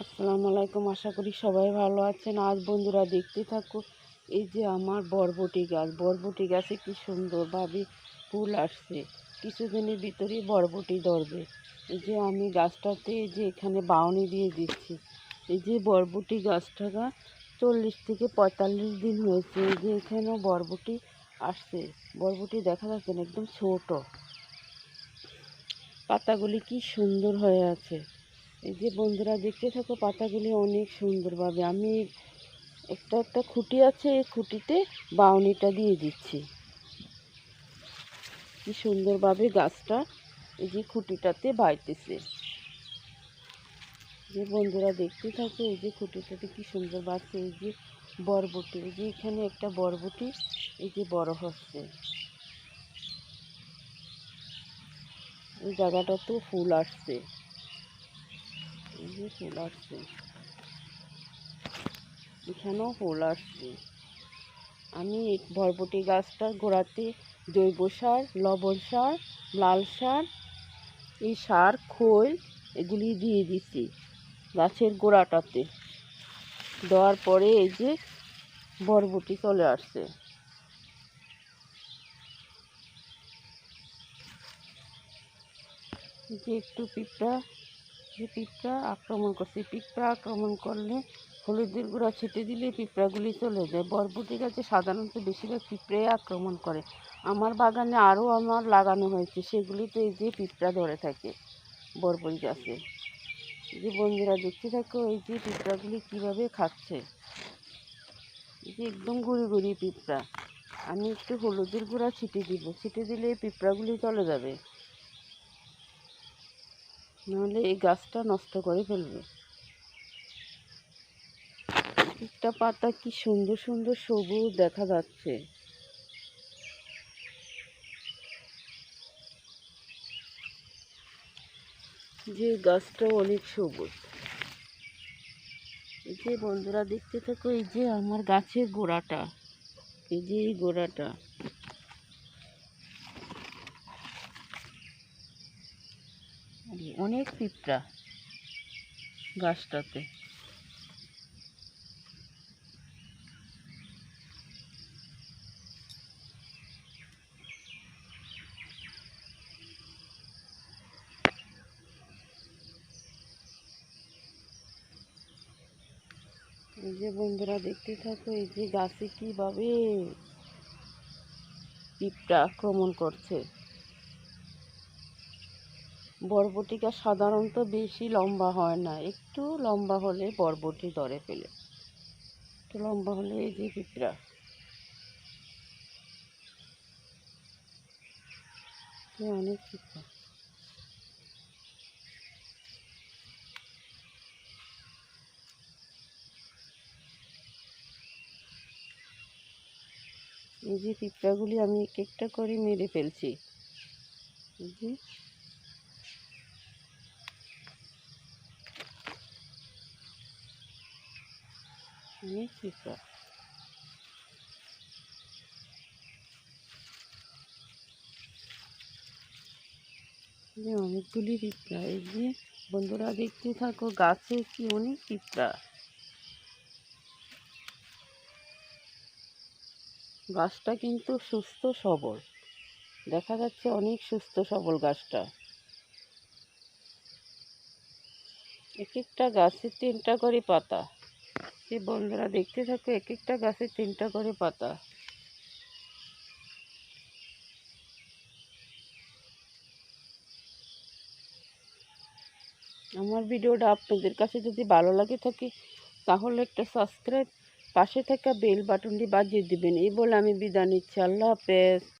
আসসালামু আলাইকুম, আশা করি সবাই ভালো আছেন। আজ বন্ধুরা দেখতে থাকো এই যে আমার বরবটি গাছ। বরবটি গাছে কি সুন্দরভাবে ফুল আসছে। কিছুদিনের ভিতরেই বরবটি ধরবে। এই যে আমি গাছটাতে এই যে এখানে বাউনি দিয়ে দিচ্ছি। এই যে বরবটি গাছটা চল্লিশ থেকে পঁয়তাল্লিশ দিন হয়েছে। এই যে এখানেও বরবটি আসছে। বরবটি দেখা যাচ্ছে না, একদম ছোট। পাতাগুলি কি সুন্দর হয়ে আছে। এই যে বন্ধুরা দেখতে থাকো, পাতাগুলি অনেক সুন্দরভাবে। আমি একটা একটা খুঁটি আছে, এই খুঁটিতে বাউনিটা দিয়ে দিচ্ছি। কি সুন্দরভাবে গাছটা এই যে খুঁটিটাতে বাইতেছে। যে বন্ধুরা দেখতে থাকো, এই যে খুঁটিটাতে কি সুন্দর বাড়ছে। এই যে বরবটি, এই যে এখানে একটা বরবটি, এই যে বড় হচ্ছে। এই জায়গাটাতেও ফুল আসছে। এই যে ফুল আসছে। এখানেও ফুল আসছে। আমি এই বরবটি গাছটা গোড়াতে জৈব সার, লবণ সার, লাল সার, এই সার, খোল এগুলি দিয়ে দিছি গাছের গোড়াটাতে। দেওয়ার পরে এই যে বরবটি চলে আসছে। যে একটু পিঁপড়া যে পিঁপড়া আক্রমণ করছে। পিঁপড়া আক্রমণ করলে হলুদের গুঁড়া ছেটে দিলে পিঁপড়াগুলি চলে যায়। বরবটি গাছে সাধারণত বেশিরভাগ পিঁপড়ে আক্রমণ করে। আমার বাগানে আরও আমার লাগানো হয়েছে। সেগুলিতে এই যে পিঁপড়া ধরে থাকে বরবটি গাছে। যে বন্ধুরা দেখতে থাকো, এই যে পিঁপড়াগুলি কীভাবে খাচ্ছে। এই যে একদম গুড়ি গুড়ি পিঁপড়া। আমি একটু হলুদের গুঁড়া ছিটে দিব। ছিটে দিলে পিঁপড়াগুলি চলে যাবে। নাহলে এই গাছটা নষ্ট করে ফেলবে। একটা পাতা কি সুন্দর সুন্দর সবুজ দেখা যাচ্ছে। যে গাছটা অনেক সবুজ। এই যে বন্ধুরা দেখতে থাকো, এই যে আমার গাছের গোড়াটা। এই যে এই গোড়াটা। অনেক পিঁপড়া গাছটাতে। এই যে বন্ধুরা দেখতে থাকো, এই যে গাছে কীভাবে পিঁপড়া আক্রমণ করছে। বরবটি গাছ সাধারণত বেশি লম্বা হয় না, একটু লম্বা হলে বরবটি ধরে ফেলে। একটু লম্বা হলে এই যে পিঁপড়া। অনেক পিঁপড়া। এই যে পিঁপড়াগুলি আমি এক একটা করে মেরে ফেলছি। পিঁপড়া যে অনেকগুলি পিঁপড়া, এই যে বন্ধুরা দেখতে থাকো, গাছে কি অনেক পিঁপড়া। গাছটা কিন্তু সুস্থ সবল। দেখা যাচ্ছে অনেক সুস্থ সবল গাছটা। এক একটা গাছে তিনটা করে পাতা। যে বন্ধুরা দেখতে থাকো, এক একটা গাছে তিনটা করে পাতা। আমার ভিডিওটা আপনাদের কাছে যদি ভালো লাগে থাকে, তাহলে একটা সাবস্ক্রাইব পাশে থাকা বেল বাটনটি বাজিয়ে দিবেন। এই বলে আমি বিদায় নিচ্ছি। আল্লাহ হাফেজ।